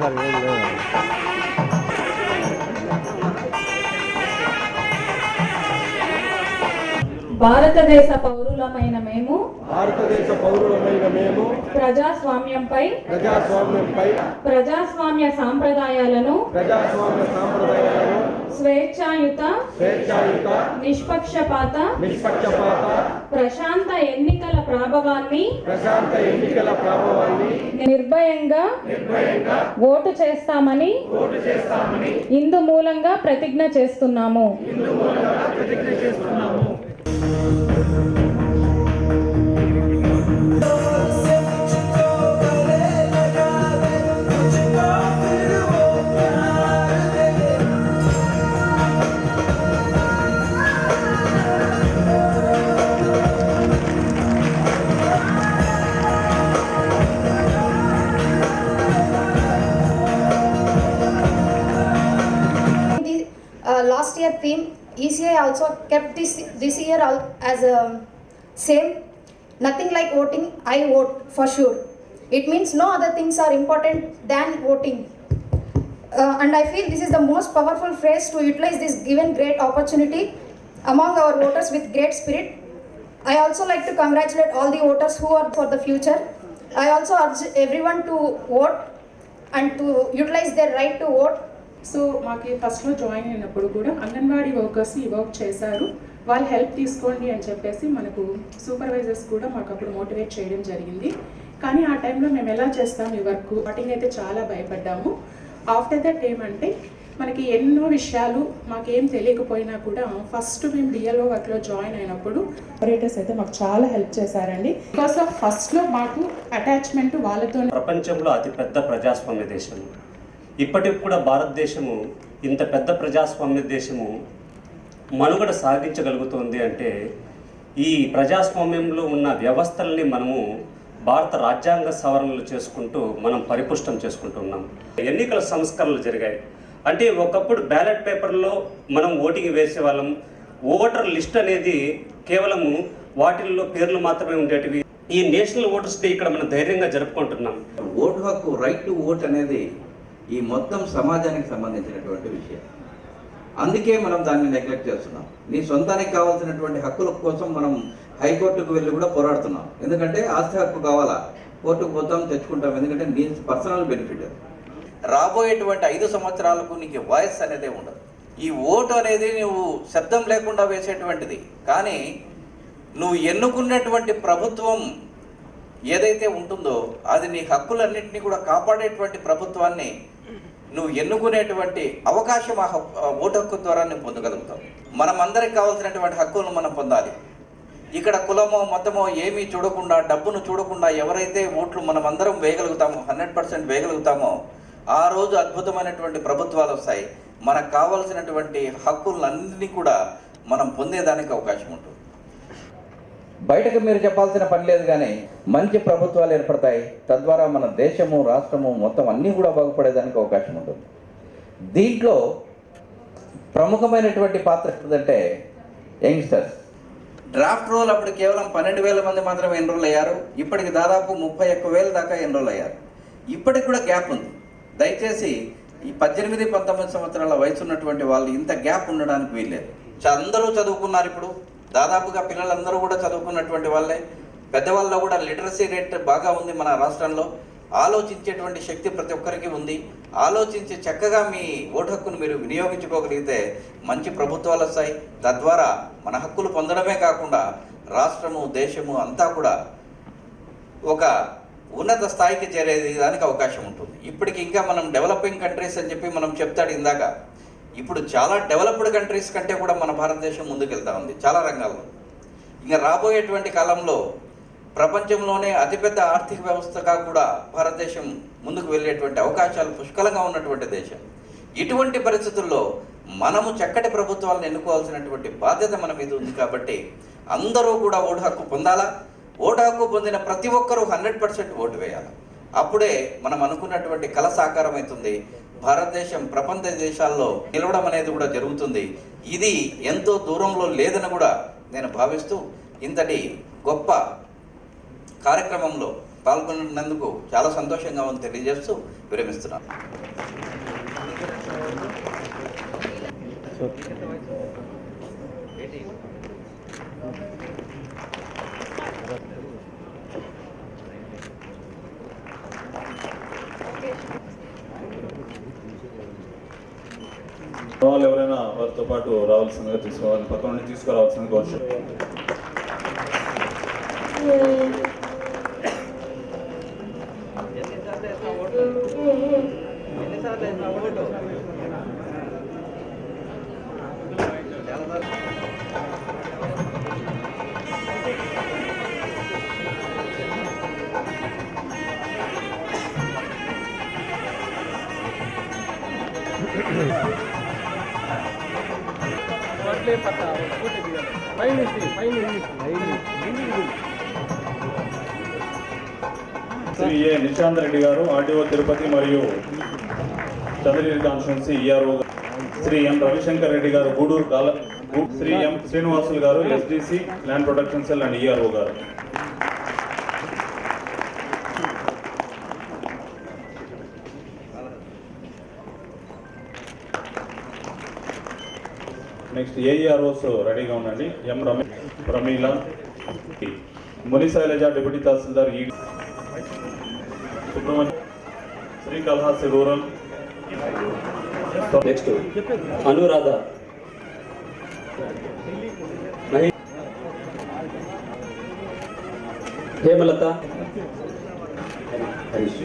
Sir ఏం లేదు భారతదేశ పౌరులమైన మేము భారతదేశ పౌరులమైన మేము ప్రజాస్వామ్యంపై ప్రజాస్వామ్యంపై ప్రజాస్వామ్య సాంప్రదాయాలను ప్రజాస్వామ్య సాంప్రదాయాలను స్వేచ్ఛాయుత స్వేచ్ఛాయుత నిష్పక్షపాత నిష్పక్షపాత ప్రశాంత ఎన్నికల ప్రాభవాన్ని ప్రశాంత ఎన్నికల ప్రభావాన్ని నిర్భయంగా ఓటు చేస్తామని ఇందు మూలంగా ప్రతిజ్ఞ చేస్తున్నాము. the ECI also kept this this year as a same. Nothing like voting I vote for sure. It means no other things are important than voting. Uh, and I feel this is the most powerful phrase to utilize this given great opportunity among our voters with great spirit. I also like to congratulate all the voters who are for the future. I also urge everyone to vote and to utilize their right to vote so మాకు ఫస్ట్లో join అయినప్పుడు కూడా anganwadi workers ఈ work చేశారు. వాళ్ళు help తీసుకోండి అని చెప్పేసి మనకు సూపర్వైజర్స్ కూడా మాకు అప్పుడు మోటివేట్ చేయడం జరిగింది. కానీ ఆ టైంలో మేము ఎలా చేస్తాం ఈ వర్క్ స్టార్టింగ్ అయితే చాలా భయపడ్డాము. ఆఫ్టర్ దట్ ఏమంటే మనకి ఎన్నో విషయాలు మాకేం తెలియకపోయినా కూడా ఫస్ట్ మేము డిఎల్ఓ వర్క్లో జాయిన్ అయినప్పుడు ఆపరేటర్స్ అయితే మాకు చాలా హెల్ప్ చేశారండి. బికాస్ ఆఫ్ ఫస్ట్లో మాకు అటాచ్మెంట్ వాళ్ళతో ప్రపంచంలో అతిపెద్ద ప్రజాస్వామ్య దేశం. ఇప్పటికి కూడా భారతదేశము ఇంత పెద్ద ప్రజాస్వామ్య దేశము మనుగడ సాగించగలుగుతోంది అంటే ఈ ప్రజాస్వామ్యంలో ఉన్న వ్యవస్థల్ని మనము భారత రాజ్యాంగ సవరణలు చేసుకుంటూ మనం పరిపుష్టం చేసుకుంటున్నాం. ఎన్నికల సంస్కరణలు జరిగాయి. అంటే ఒకప్పుడు బ్యాలెట్ పేపర్లో మనం ఓటింగ్ వేసేవాళ్ళం. ఓటర్ లిస్ట్ అనేది కేవలము వాటిల్లో పేర్లు మాత్రమే ఉండేటివి. ఈ నేషనల్ ఓటర్స్ డే ఇక్కడ మనం ధైర్యంగా జరుపుకుంటున్నాం. ఓటు హక్కు రైట్ టు ఓట్ అనేది ఈ మొత్తం సమాజానికి సంబంధించినటువంటి విషయం. అందుకే మనం దాన్ని నెగ్లెక్ట్ చేస్తున్నాం. నీ సొంతానికి కావాల్సినటువంటి హక్కుల కోసం మనం హైకోర్టుకు వెళ్ళి కూడా పోరాడుతున్నాం. ఎందుకంటే ఆస్తి హక్కు కావాలా? కోర్టుకు పోతాం తెచ్చుకుంటాం. ఎందుకంటే నీ పర్సనల్ బెనిఫిట్ రాబోయేటువంటి ఐదు సంవత్సరాలకు నీకు వాయిస్ అనేది ఉండదు. ఈ ఓటు అనేది నువ్వు శబ్దం లేకుండా వేసేటువంటిది. కానీ నువ్వు ఎన్నుకున్నటువంటి ప్రభుత్వం ఏదైతే ఉంటుందో అది నీ హక్కులన్నింటినీ కూడా కాపాడేటువంటి ప్రభుత్వాన్ని నువ్వు ఎన్నుకునేటువంటి అవకాశం ఆ హక్కు ఓటు హక్కు ద్వారా నువ్వు పొందగలుగుతావు. మనం అందరికి కావాల్సినటువంటి హక్కులను మనం పొందాలి. ఇక్కడ కులమో మతమో ఏమీ చూడకుండా డబ్బును చూడకుండా ఎవరైతే ఓట్లు మనం అందరం వేయగలుగుతామో హండ్రెడ్ పర్సెంట్ వేయగలుగుతామో ఆ రోజు అద్భుతమైనటువంటి ప్రభుత్వాలు వస్తాయి. మనకు కావాల్సినటువంటి హక్కులన్నీ కూడా మనం పొందేదానికి అవకాశం ఉంటుంది. బయటకు మీరు చెప్పాల్సిన పని లేదు కానీ మంచి ప్రభుత్వాలు ఏర్పడతాయి. తద్వారా మన దేశము రాష్ట్రము మొత్తం అన్నీ కూడా బాగుపడేదానికి అవకాశం ఉంటుంది. దీంట్లో ప్రముఖమైనటువంటి పాత్ర ఏంటంటే యంగ్స్టర్స్. డ్రాఫ్ట్ రోల్ అప్పుడు కేవలం పన్నెండు వేల మంది మాత్రమే ఎన్రోల్ అయ్యారు. ఇప్పటికి దాదాపు ముప్పై ఒక్క వేల దాకా ఎన్రోల్ అయ్యారు. ఇప్పటికి కూడా గ్యాప్ ఉంది. దయచేసి ఈ పద్దెనిమిది పంతొమ్మిది సంవత్సరాల వయసు ఉన్నటువంటి వాళ్ళు ఇంత గ్యాప్ ఉండడానికి వీల్లేదు. అందరూ చదువుకున్నారు ఇప్పుడు. దాదాపుగా పిల్లలందరూ కూడా చదువుకున్నటువంటి వాళ్ళే. పెద్దవాళ్ళలో కూడా లిటరసీ రేట్ బాగా ఉంది మన రాష్ట్రంలో. ఆలోచించేటువంటి శక్తి ప్రతి ఒక్కరికి ఉంది. ఆలోచించి చక్కగా మీ ఓటు హక్కును మీరు వినియోగించుకోగలిగితే మంచి ప్రభుత్వాలు వస్తాయి. తద్వారా మన హక్కులు పొందడమే కాకుండా రాష్ట్రము దేశము అంతా కూడా ఒక ఉన్నత స్థాయికి చేరేది దానికి అవకాశం ఉంటుంది. ఇప్పటికి ఇంకా మనం డెవలపింగ్ కంట్రీస్ అని చెప్పి మనం చెప్తాడు ఇందాక. ఇప్పుడు చాలా డెవలప్డ్ కంట్రీస్ కంటే కూడా మన భారతదేశం ముందుకెళ్తా ఉంది చాలా రంగాల్లో. ఇంకా రాబోయేటువంటి కాలంలో ప్రపంచంలోనే అతిపెద్ద ఆర్థిక వ్యవస్థగా కూడా భారతదేశం ముందుకు వెళ్ళేటువంటి అవకాశాలు పుష్కలంగా ఉన్నటువంటి దేశం. ఇటువంటి పరిస్థితుల్లో మనము చక్కటి ప్రభుత్వాలను ఎన్నుకోవాల్సినటువంటి బాధ్యత మన మీద ఉంది కాబట్టి అందరూ కూడా ఓటు హక్కు పొందాలా? ఓటు హక్కు పొందిన ప్రతి ఒక్కరూ హండ్రెడ్ పర్సెంట్ ఓటు వేయాలి? అప్పుడే మనం అనుకున్నటువంటి కళ సాకారం అవుతుంది భారతదేశం ప్రపంచ దేశాల్లో నిలవడం అనేది కూడా జరుగుతుంది. ఇది ఎంతో దూరంలో లేదని కూడా నేను భావిస్తూ ఇంతటి గొప్ప కార్యక్రమంలో పాల్గొన్నందుకు చాలా సంతోషంగా ఉంది తెలియజేస్తూ విరమిస్తున్నాను. వాళ్ళు ఎవరైనా వారితో పాటు రావాల్సిందిగా తీసుకోవాలి. పక్కన నుండి తీసుకురావాల్సిందిగా కోరుచు శ్రీ ఏ నిశాంత్ రెడ్డి గారు ఆర్డీఓ తిరుపతి మరియు Chandragiri constituency ERO Shri M Ravishankar Reddy గారు గూడూరు కాల శ్రీ ఎం శ్రీనివాసులు గారు SDC land protection cell and ERO గారు. నెక్స్ట్ ఏఈఆర్ఓస్ రెడీగా ఉండండి. ఎం రమేష్ ప్రమీల. ముని Sailaja deputy tahsildar E. Subrahmanyam Srikalahasti rural. Next Anuradha. Hemalatha. Harish.